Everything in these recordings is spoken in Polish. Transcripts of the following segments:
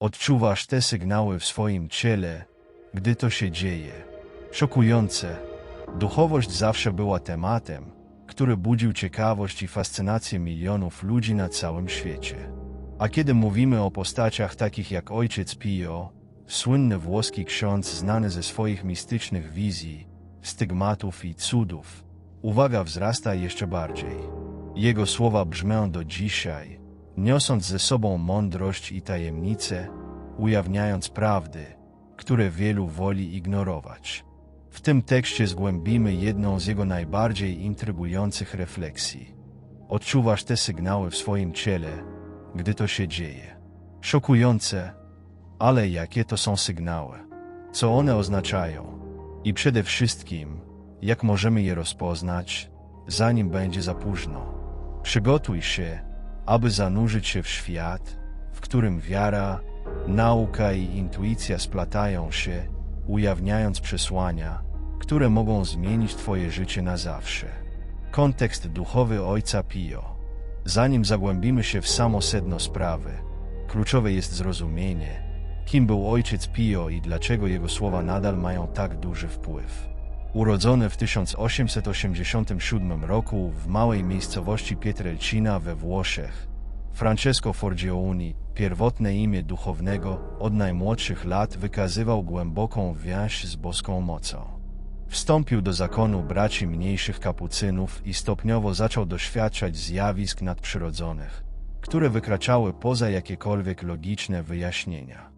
Odczuwasz te sygnały w swoim ciele, gdy to się dzieje. Szokujące. Duchowość zawsze była tematem, który budził ciekawość i fascynację milionów ludzi na całym świecie. A kiedy mówimy o postaciach takich jak ojciec Pio, słynny włoski ksiądz znany ze swoich mistycznych wizji, stygmatów i cudów, uwaga wzrasta jeszcze bardziej. Jego słowa brzmią do dzisiaj, niosąc ze sobą mądrość i tajemnice, ujawniając prawdy, które wielu woli ignorować. W tym tekście zgłębimy jedną z jego najbardziej intrygujących refleksji. Odczuwasz te sygnały w swoim ciele, gdy to się dzieje. Szokujące, ale jakie to są sygnały? Co one oznaczają? I przede wszystkim, jak możemy je rozpoznać, zanim będzie za późno? Przygotuj się, aby zanurzyć się w świat, w którym wiara, nauka i intuicja splatają się, ujawniając przesłania, które mogą zmienić Twoje życie na zawsze. Kontekst duchowy Ojca Pio. Zanim zagłębimy się w samo sedno sprawy, kluczowe jest zrozumienie, kim był Ojciec Pio i dlaczego jego słowa nadal mają tak duży wpływ. Urodzony w 1887 roku w małej miejscowości Pietrelcina we Włoszech, Francesco Forgione, pierwotne imię duchownego, od najmłodszych lat wykazywał głęboką więź z boską mocą. Wstąpił do zakonu braci mniejszych kapucynów i stopniowo zaczął doświadczać zjawisk nadprzyrodzonych, które wykraczały poza jakiekolwiek logiczne wyjaśnienia.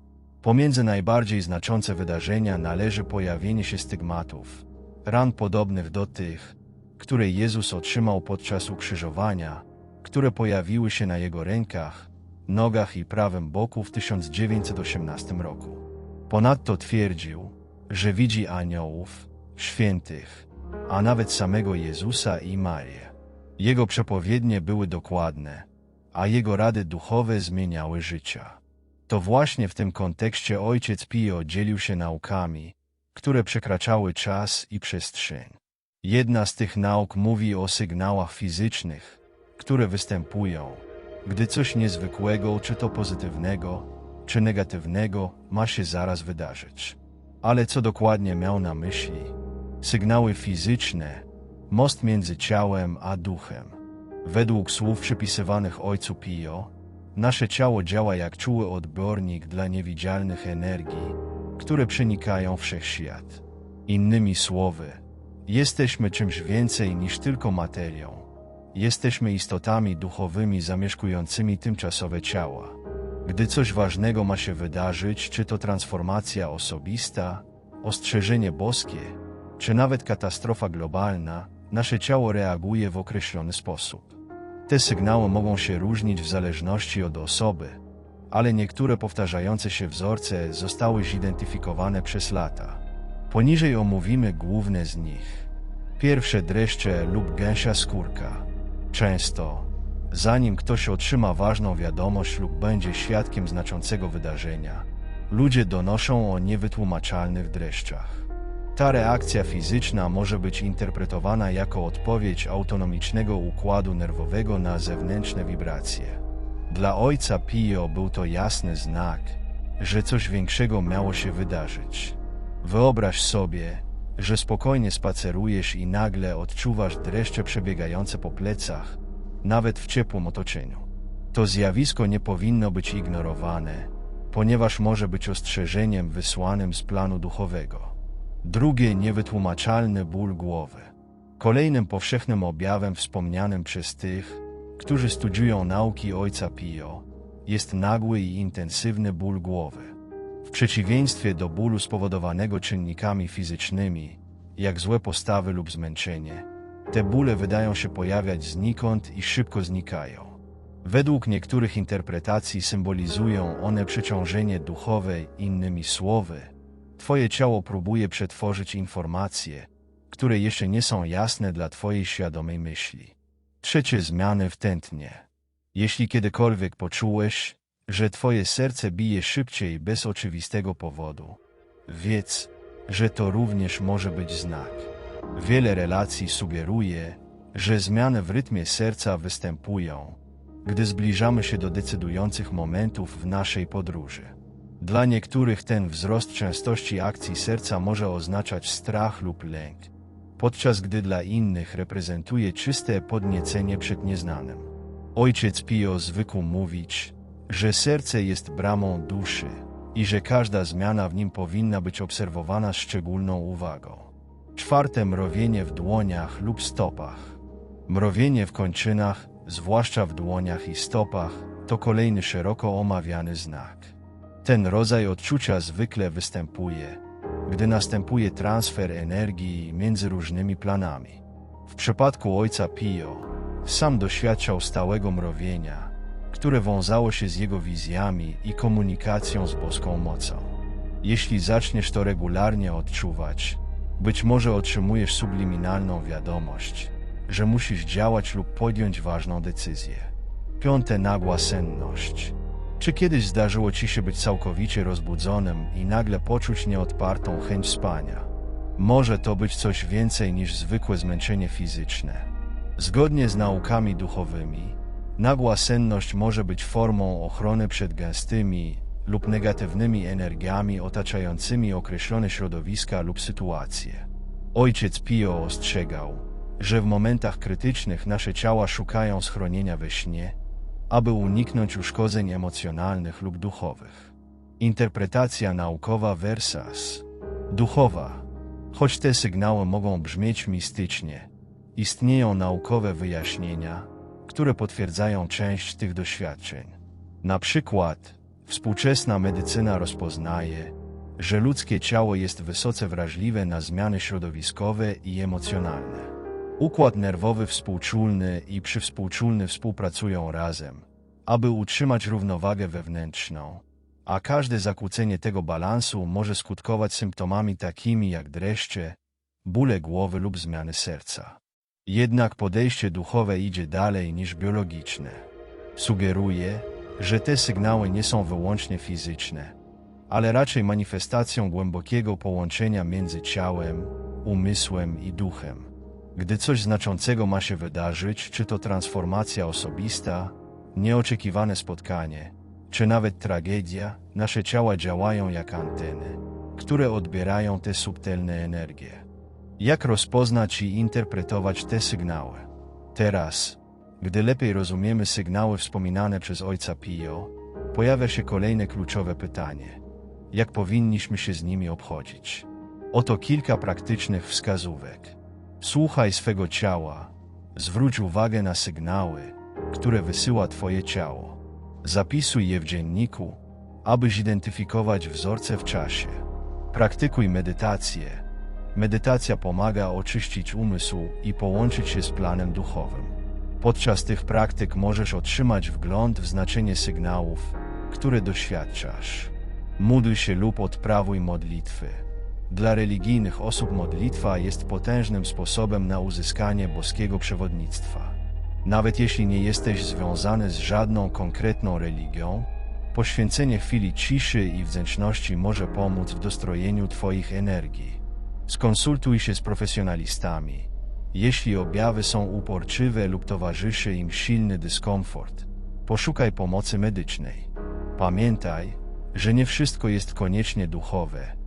Pomiędzy najbardziej znaczące wydarzenia należy pojawienie się stygmatów, ran podobnych do tych, które Jezus otrzymał podczas ukrzyżowania, które pojawiły się na jego rękach, nogach i prawym boku w 1918 roku. Ponadto twierdził, że widzi aniołów, świętych, a nawet samego Jezusa i Marię. Jego przepowiednie były dokładne, a jego rady duchowe zmieniały życia. To właśnie w tym kontekście ojciec Pio dzielił się naukami, które przekraczały czas i przestrzeń. Jedna z tych nauk mówi o sygnałach fizycznych, które występują, gdy coś niezwykłego, czy to pozytywnego, czy negatywnego, ma się zaraz wydarzyć. Ale co dokładnie miał na myśli? Sygnały fizyczne, most między ciałem a duchem. Według słów przypisywanych ojcu Pio, nasze ciało działa jak czuły odbiornik dla niewidzialnych energii, które przenikają wszechświat. Innymi słowy, jesteśmy czymś więcej niż tylko materią. Jesteśmy istotami duchowymi zamieszkującymi tymczasowe ciała. Gdy coś ważnego ma się wydarzyć, czy to transformacja osobista, ostrzeżenie boskie, czy nawet katastrofa globalna, nasze ciało reaguje w określony sposób. Te sygnały mogą się różnić w zależności od osoby, ale niektóre powtarzające się wzorce zostały zidentyfikowane przez lata. Poniżej omówimy główne z nich. Pierwsze dreszcze lub gęsia skórka. Często, zanim ktoś otrzyma ważną wiadomość lub będzie świadkiem znaczącego wydarzenia, ludzie donoszą o niewytłumaczalnych dreszczach. Ta reakcja fizyczna może być interpretowana jako odpowiedź autonomicznego układu nerwowego na zewnętrzne wibracje. Dla ojca Pio był to jasny znak, że coś większego miało się wydarzyć. Wyobraź sobie, że spokojnie spacerujesz i nagle odczuwasz dreszcze przebiegające po plecach, nawet w ciepłym otoczeniu. To zjawisko nie powinno być ignorowane, ponieważ może być ostrzeżeniem wysłanym z planu duchowego. Drugie niewytłumaczalny ból głowy. Kolejnym powszechnym objawem wspomnianym przez tych, którzy studiują nauki ojca Pio, jest nagły i intensywny ból głowy. W przeciwieństwie do bólu spowodowanego czynnikami fizycznymi, jak złe postawy lub zmęczenie, te bóle wydają się pojawiać znikąd i szybko znikają. Według niektórych interpretacji symbolizują one przeciążenie duchowe, innymi słowy, Twoje ciało próbuje przetworzyć informacje, które jeszcze nie są jasne dla Twojej świadomej myśli. Trzecie zmiany w tętnie. Jeśli kiedykolwiek poczułeś, że Twoje serce bije szybciej bez oczywistego powodu, wiedz, że to również może być znak. Wiele relacji sugeruje, że zmiany w rytmie serca występują, gdy zbliżamy się do decydujących momentów w naszej podróży. Dla niektórych ten wzrost częstości akcji serca może oznaczać strach lub lęk, podczas gdy dla innych reprezentuje czyste podniecenie przed nieznanym. Ojciec Pio zwykł mówić, że serce jest bramą duszy i że każda zmiana w nim powinna być obserwowana szczególną uwagą. Czwarte mrowienie w dłoniach lub stopach. Mrowienie w kończynach, zwłaszcza w dłoniach i stopach, to kolejny szeroko omawiany znak. Ten rodzaj odczucia zwykle występuje, gdy następuje transfer energii między różnymi planami. W przypadku ojca Pio, sam doświadczał stałego mrowienia, które wiązało się z jego wizjami i komunikacją z boską mocą. Jeśli zaczniesz to regularnie odczuwać, być może otrzymujesz subliminalną wiadomość, że musisz działać lub podjąć ważną decyzję. Piąte nagła senność. Czy kiedyś zdarzyło ci się być całkowicie rozbudzonym i nagle poczuć nieodpartą chęć spania? Może to być coś więcej niż zwykłe zmęczenie fizyczne. Zgodnie z naukami duchowymi, nagła senność może być formą ochrony przed gęstymi lub negatywnymi energiami otaczającymi określone środowiska lub sytuacje. Ojciec Pio ostrzegał, że w momentach krytycznych nasze ciała szukają schronienia we śnie, aby uniknąć uszkodzeń emocjonalnych lub duchowych. Interpretacja naukowa versas duchowa. Choć te sygnały mogą brzmieć mistycznie, istnieją naukowe wyjaśnienia, które potwierdzają część tych doświadczeń. Na przykład, współczesna medycyna rozpoznaje, że ludzkie ciało jest wysoce wrażliwe na zmiany środowiskowe i emocjonalne. Układ nerwowy współczulny i przywspółczulny współpracują razem, aby utrzymać równowagę wewnętrzną, a każde zakłócenie tego balansu może skutkować symptomami takimi jak dreszcze, bóle głowy lub zmiany serca. Jednak podejście duchowe idzie dalej niż biologiczne. Sugeruje, że te sygnały nie są wyłącznie fizyczne, ale raczej manifestacją głębokiego połączenia między ciałem, umysłem i duchem. Gdy coś znaczącego ma się wydarzyć, czy to transformacja osobista, nieoczekiwane spotkanie, czy nawet tragedia, nasze ciała działają jak anteny, które odbierają te subtelne energie. Jak rozpoznać i interpretować te sygnały? Teraz, gdy lepiej rozumiemy sygnały wspominane przez ojca Pio, pojawia się kolejne kluczowe pytanie. Jak powinniśmy się z nimi obchodzić? Oto kilka praktycznych wskazówek. Słuchaj swego ciała. Zwróć uwagę na sygnały, które wysyła Twoje ciało. Zapisuj je w dzienniku, aby zidentyfikować wzorce w czasie. Praktykuj medytację. Medytacja pomaga oczyścić umysł i połączyć się z planem duchowym. Podczas tych praktyk możesz otrzymać wgląd w znaczenie sygnałów, które doświadczasz. Módl się lub odprawuj modlitwy. Dla religijnych osób modlitwa jest potężnym sposobem na uzyskanie boskiego przewodnictwa. Nawet jeśli nie jesteś związany z żadną konkretną religią, poświęcenie chwili ciszy i wdzięczności może pomóc w dostrojeniu Twoich energii. Skonsultuj się z profesjonalistami. Jeśli objawy są uporczywe lub towarzyszy im silny dyskomfort, poszukaj pomocy medycznej. Pamiętaj, że nie wszystko jest koniecznie duchowe.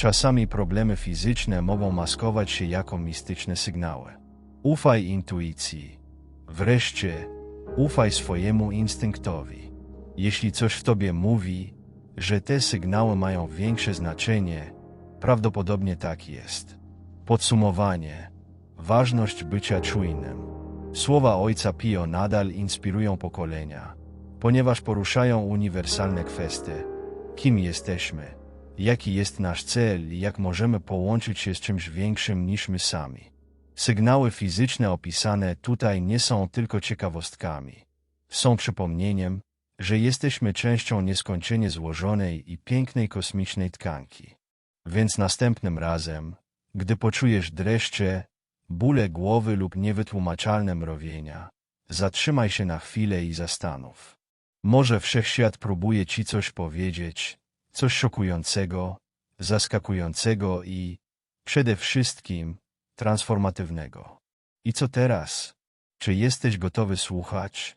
Czasami problemy fizyczne mogą maskować się jako mistyczne sygnały. Ufaj intuicji. Wreszcie, ufaj swojemu instynktowi. Jeśli coś w tobie mówi, że te sygnały mają większe znaczenie, prawdopodobnie tak jest. Podsumowanie. Ważność bycia czujnym. Słowa Ojca Pio nadal inspirują pokolenia, ponieważ poruszają uniwersalne kwestie. Kim jesteśmy? Jaki jest nasz cel i jak możemy połączyć się z czymś większym niż my sami? Sygnały fizyczne opisane tutaj nie są tylko ciekawostkami. Są przypomnieniem, że jesteśmy częścią nieskończenie złożonej i pięknej kosmicznej tkanki. Więc następnym razem, gdy poczujesz dreszcze, bóle głowy lub niewytłumaczalne mrowienia, zatrzymaj się na chwilę i zastanów. Może wszechświat próbuje ci coś powiedzieć, coś szokującego, zaskakującego i, przede wszystkim, transformatywnego. I co teraz? Czy jesteś gotowy słuchać?